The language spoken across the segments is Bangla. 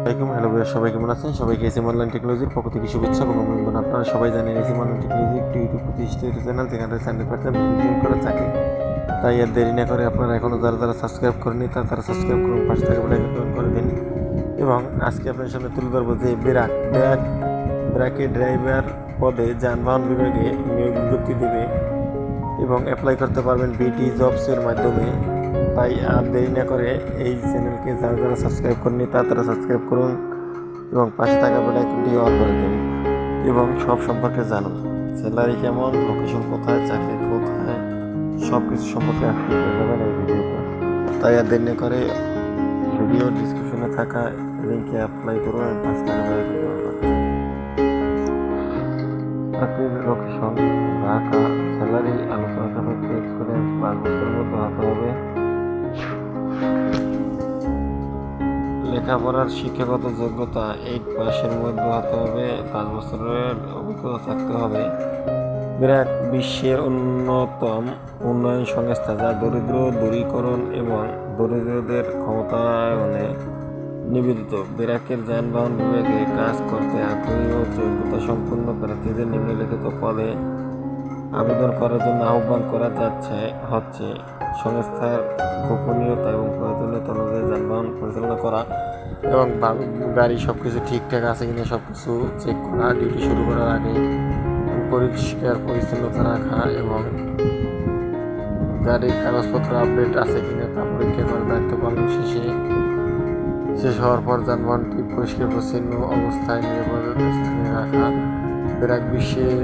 আসসালামাইকুম হ্যালো ভাইয়া সবাই কেমন আছেন? সবাইকে এসএম অনলাইন টেকনোলজির পক্ষ থেকে শুভেচ্ছা এবং অভিনন্দন। আপনারা সবাই জানেন এসএম অনলাইন টেকনোলজি একটি ইউটিউব প্রতিষ্ঠিত চ্যানেল যেখানে স্যান্ডেল পার্সেন্ট করা চাকরি তাই আর দেরি না করে আপনারা এখনও যারা যারা সাবস্ক্রাইব করেনি তারা তারা সাবস্ক্রাইব করুন, পাশে থাকা বেলাইকন করে দিন। এবং আজকে আপনার সামনে তুলে ধরবো যে ব্রাক ব্রাক ব্রাকে ড্রাইভার পদে যানবাহন বিভাগে নিয়োগ বিজ্ঞপ্তি দেবে এবং অ্যাপ্লাই করতে পারবেন বিটি জবসের মাধ্যমে। তাই আর দেরি না করে এই চ্যানেলকে যারা যারা সাবস্ক্রাইব করেনি তারা তারা সাবস্ক্রাইব করুন এবং পাশে থাকা বেলাইকনটি অন করে দিন এবং সব সম্পর্কে জানুন। স্যালারি কেমন লোকেশন কোথায়, চাকরি কোথায় সব কিছু সম্পর্কে আপনি পেয়ে এই ভিডিওতে তাই আর দেরি না করে ভিডিও ডিসক্রিপশনে থাকা লিঙ্কে অ্যাপ্লাই করুন পাশে থাকা দিন। চাকরির লোকেশন ঢাকা স্যালারি আলোচনা সাপেক্ষে এক্সপিরিয়েন্স পাঁচ বছরের মতো হতে হবে। লেখাপড়ার শিক্ষাগত যোগ্যতা এইট পাসের মধ্যে হতে হবে, পাঁচ বছরের অভিজ্ঞতা থাকতে হবে। বিরাট বিশ্বের অন্যতম উন্নয়ন সংস্থা যা দরিদ্র, দূরীকরণ এবং দরিদ্রদের ক্ষমতায়নে নিবেদিত। বিরাকের যানবাহন বিভাগে কাজ করতে আগ্রহী ও যোগ্যতা সম্পন্ন প্রার্থীদের নিম্নলিখিত পদে আবেদন করার জন্য আহ্বান করা যাচ্ছে, হচ্ছে সংস্থার গোপনীয়তা এবং প্রয়োজনীয়তা অনুযায়ী যানবাহন পরিচালনা করা এবং গাড়ি সব কিছু ঠিকঠাক আছে কিনা সব কিছু চেক করা ডিউটি শুরু করার আগে পরিষ্কার, পরিচ্ছন্নতা রাখা এবং গাড়ির কাগজপত্র আপডেট আছে কিনা তা পরীক্ষা করার দায়িত্ব পালন শেষে শেষ হওয়ার পর যানবাহনটি পরিষ্কার, পরিচ্ছন্ন অবস্থায় নিরাপদ স্থানে রাখা। বিশ্বের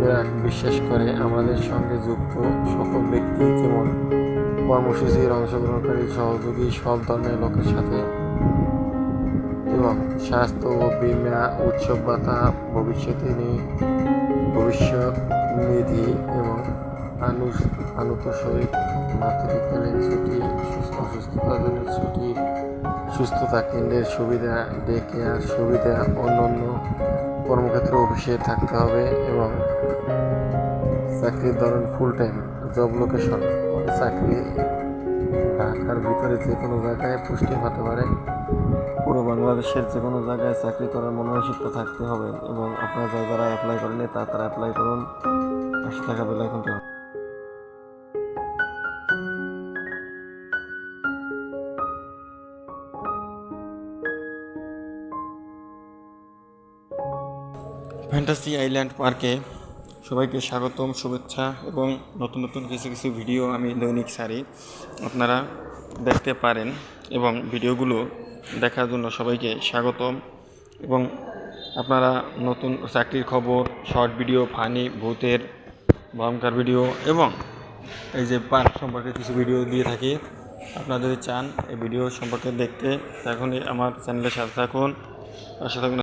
ব্র্যাক বিশ্বাস করে, আমাদের সঙ্গে যুক্ত সকল ব্যক্তি যেমন কর্মসূচির অংশগ্রহণকারী, সহযোগী, সব ধরনের লোকের সাথে এবং স্বাস্থ্য ও বিমা উৎসব ভাতা ভবিষ্যতে ভবিষ্যৎ নিধি এবং আনুষ আনুতোষিক মাতৃকালীন ছুটি অসুস্থতাজনিত ছুটি সুস্থতা কেন্দ্রের সুবিধা ডে কেয়ার সুবিধা অন্যান্য কর্মক্ষেত্র অফিসে থাকতে হবে এবং চাকরির ধরন ফুল টাইম জব লোকেশন চাকরি ঢাকার ভিতরে যে কোনো জায়গায় পুষ্টি হতে পারে। পুরো বাংলাদেশের যে কোনো জায়গায় চাকরি করার মনোমানসিকতা থাকতে হবে এবং আপনারা যারা অ্যাপ্লাই করেনি তা তারা অ্যাপ্লাই করুন। পাশে থাকা বেলাইকনটি ফ্যান্টাসি আইল্যান্ড পার্কে সবাইকে স্বাগতম, শুভেচ্ছা এবং নতুন নতুন কিছু কিছু ভিডিও আমি দৈনিক সারি। আপনারা দেখতে পারেন এবং ভিডিওগুলো দেখার জন্য সবাইকে স্বাগতম এবং আপনারা নতুন চাকরির খবর শর্ট ভিডিও ফানি ভূতের, ভয়ঙ্কর ভিডিও এবং এই যে পার্ক সম্পর্কে কিছু ভিডিও দিয়ে থাকি। আপনারা যদি চান এই ভিডিও সম্পর্কে দেখতে তখনই আমার চ্যানেলের সাথে থাকুন। পাশে থাকুন।